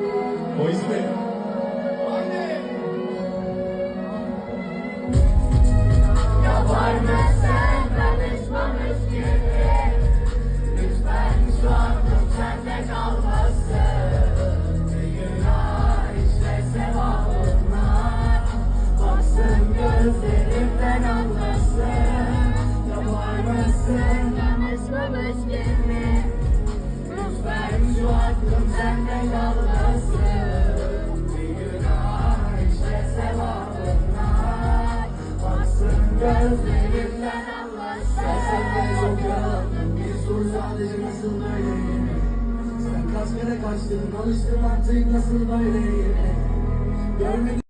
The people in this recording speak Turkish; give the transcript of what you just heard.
O yüzden Anne. Yapar mısın konuşmamız gibi? Lütfen şu aklım sende kalmasın. Günah işte sevabımlar. Baksın gözlerimden anlasın. Yapar mısın konuşmamız gibi? Gözlerimden Sen de çok Bir soru sadece nasıl böyleyim Sen kaç kere kaçtın Alıştım artık nasıl böyleyim Görmedim